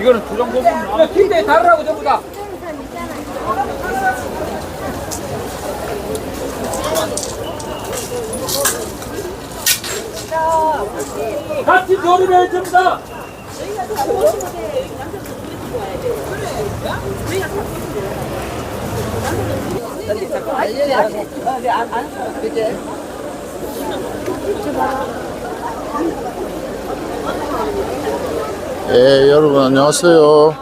이거는 두정 부분. 킨데 다르라고 전부 다. 같이 조립해 줍니다. 예, 여러분 안녕하세요.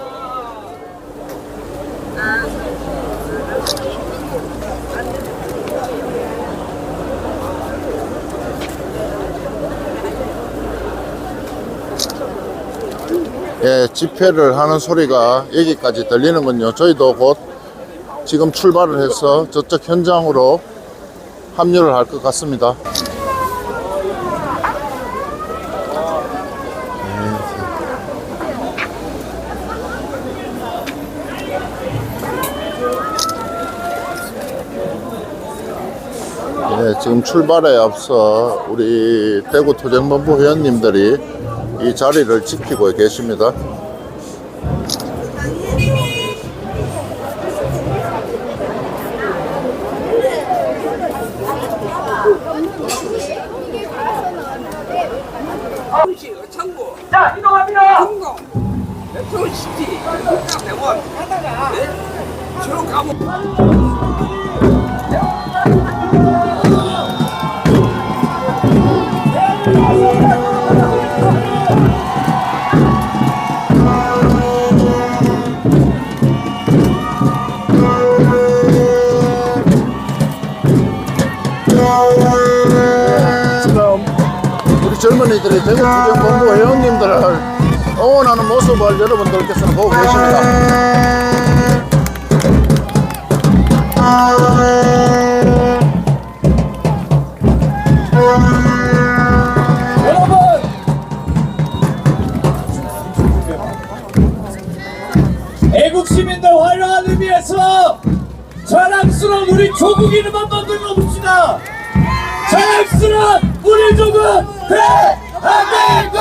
예, 집회를 하는 소리가 여기까지 들리는군요. 저희도 곧 지금 출발을 해서 저쪽 현장으로 합류를 할 것 같습니다. 예, 지금 출발에 앞서 우리 대구 토정본부 회원님들이 이 자리를 지키고 계십니다. 자, 이동합니다. 공공 메트로시티 병원 네? 주로 가면 젊은이들이 대구 투정본부 회원님들을 응원하는 모습을 여러분들께서는 보고 계십니다. 여러 애국 시민들 활용하기 위해서 자랑스러운 우리 조국 이름 한번 불러봅시다. 자랑스러운 우리 조국 대한민국!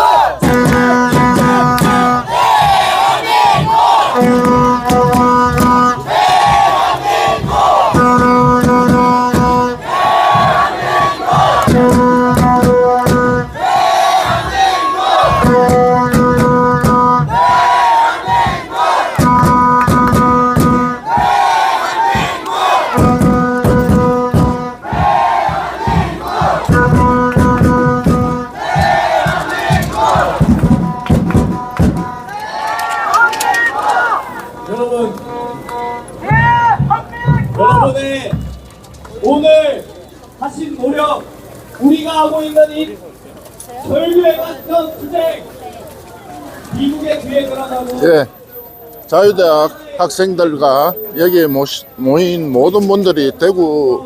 자유대학 학생들과 여기에 모인 모든 분들이 대구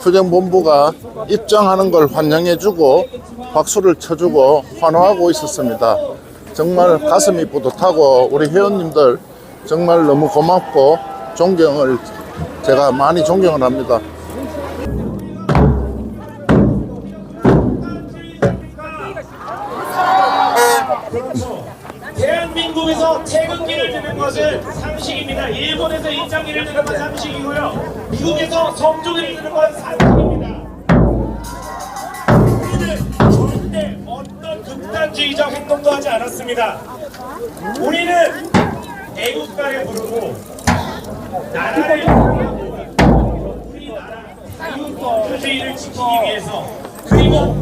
투쟁본부가 입장하는 걸 환영해주고 박수를 쳐주고 환호하고 있었습니다. 정말 가슴이 뿌듯하고 우리 회원님들 정말 너무 고맙고 존경을 제가 많이 존경을 합니다. 것은 상식입니다. 일본에서 입장기를 건 상식이고요. 미국에서 드는 건 상식입니다. 우리는 절대 어떤 극단주의적 행동도 하지 않았습니다. 우리는 애국가를 부르고 나라를 사랑하고 우리나라 자유주의를 지키기 위해서 그리고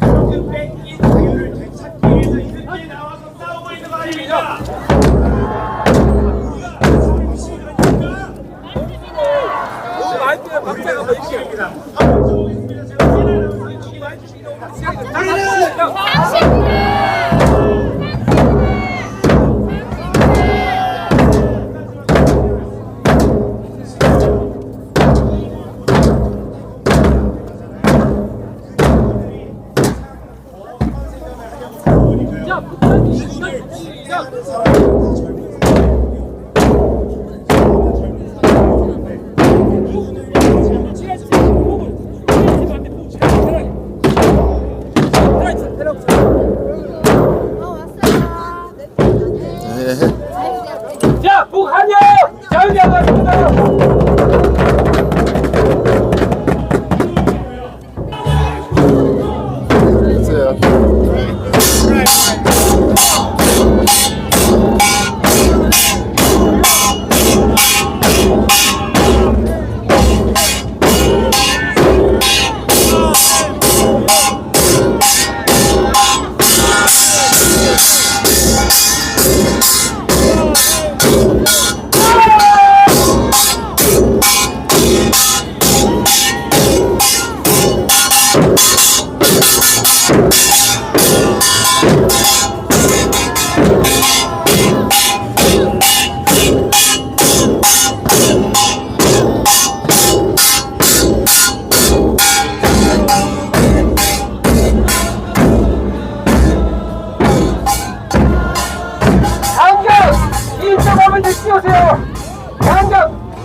그 뺏긴 자유를 되찾기 위해서 이렇게 나와서 싸우고 있는 거 아닙니까? 박자가 입니다. 한번 들어보겠습니다. 제가 세례를 주기만 해주시기 바랍니다. 자, 북한이요! 전쟁을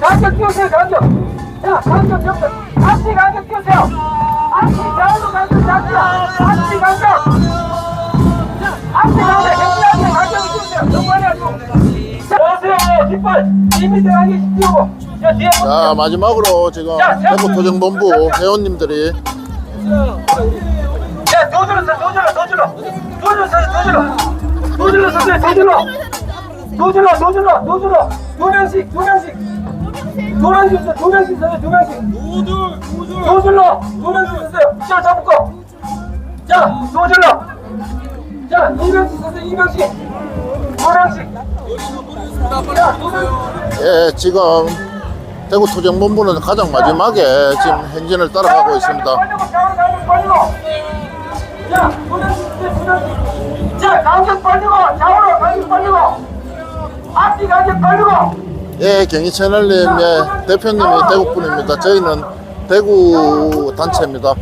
간격 띄우세요 간격 자 간격 옆에. 앞뒤 간격 띄우세요. 앞뒤 좌우로 간격 잡죠 앞뒤 간격 자 앞뒤 간격 왼쪽에 간격을 띄우세요. 정말이 아니고 자 보세요. 뒷발. 이미 들어가기 띄우고. 자 뒤에 자 마지막으로 지금 대구토정본부 회원님들이. 야 도줄어 도줄어 도줄어 도줄어 도줄어 도줄어 도줄어 도줄어 도줄어 도줄어 도줄어 두 명씩 두 명씩. 두 명씩 있어, 두 명씩 있어요, 두 명씩. 더 줄러, 두 명씩 있어요. 자, 잡고. 자, 더 줄러. 자, 이 명씩 있어요, 이 명씩. 두 명씩. 자, 두 명씩. 예, 지금 대구 토정본부는 가장 마지막에 지금 행진을 따라가고 있습니다. 빨리고, 가면 빨리고. 자, 두 명씩 있어요, 두 명씩. 자, 간격 빨리고, 좌우로 간격 빨리고. 앞뒤 간격 빨리고. 예, 경희채널님, 예, 대표님이 대구분입니다. 저희는 대구 단체입니다.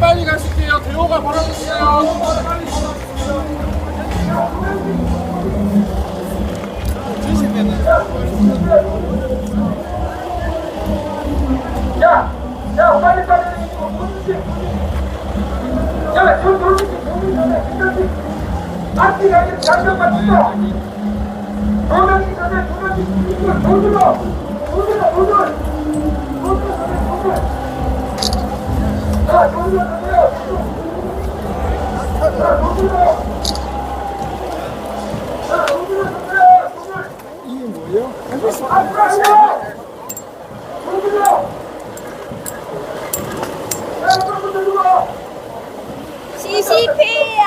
빨리 가실게요. 대호가 벌어주세요. 자, 자, 빨리 빨리. 이거 저. 이게 뭐예요? 앞으로 가세요. 돌들어. CCP야.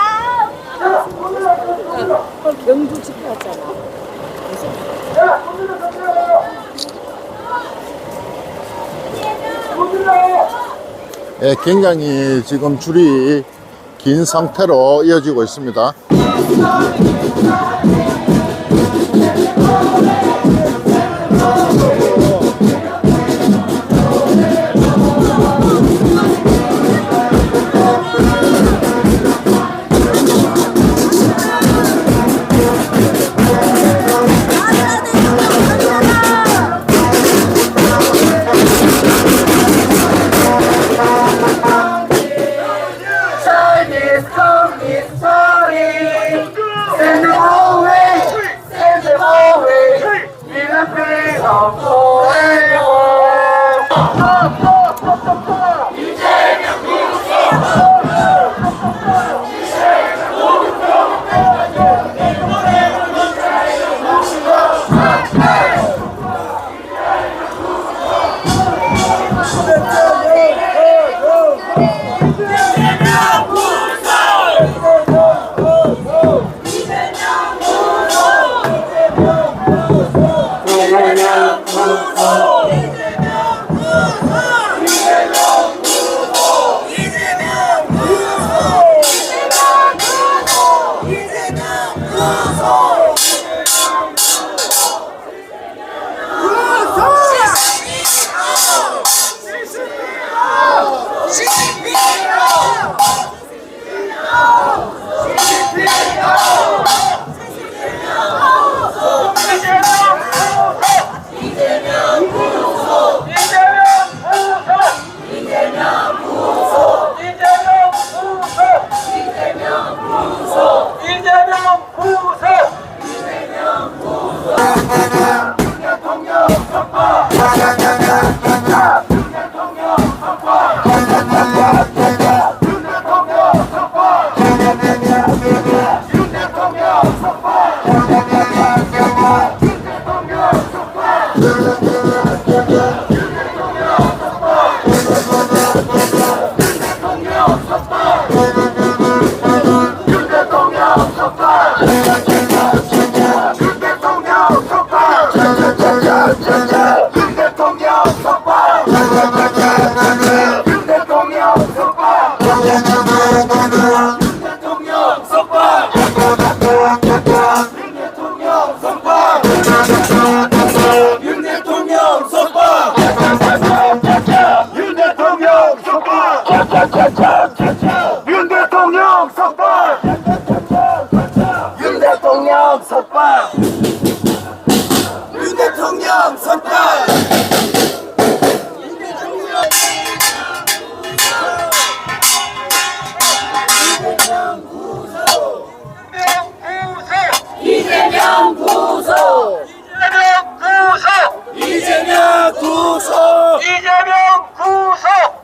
경주 집회였잖아. 예, 굉장히 지금 줄이 긴 상태로 이어지고 있습니다. 자,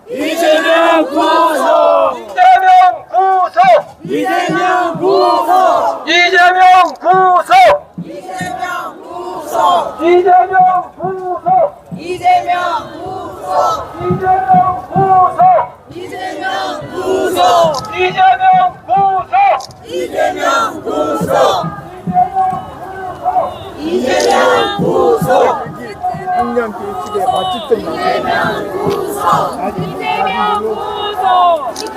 이재명 구속! 이재명 구속! 이재명 구속! 이재명 구속! 이재명 구속! 이재명 구속! 이재명 구속! 이재명 구속! 이재명 구속! 이재명 구속! 이재명 구속! 이재명 구속! 풍년 길치게 맛집들 만들고 이재명 구속! 이재명 구속!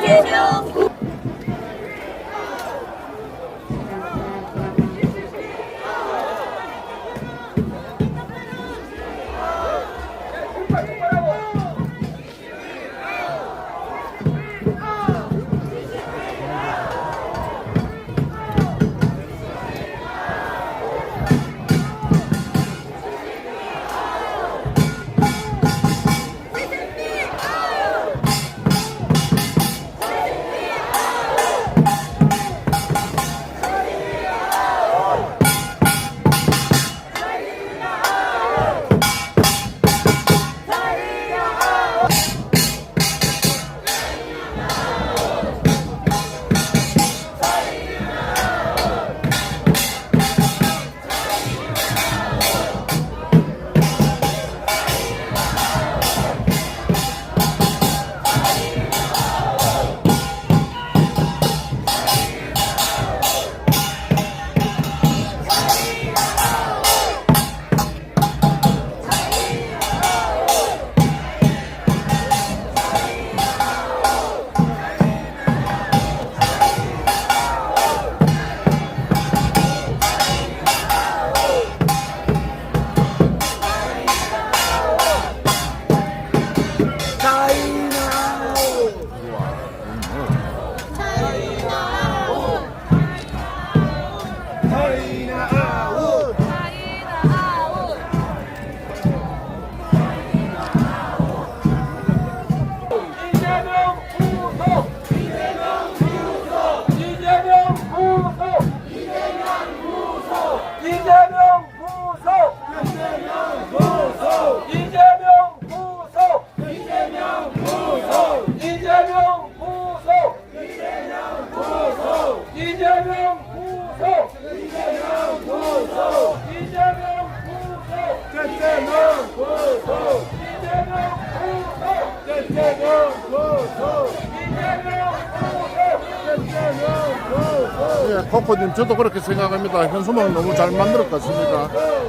예, 코코님 저도 그렇게 생각합니다. 현수막 너무 잘 만들었 같습니다. 네.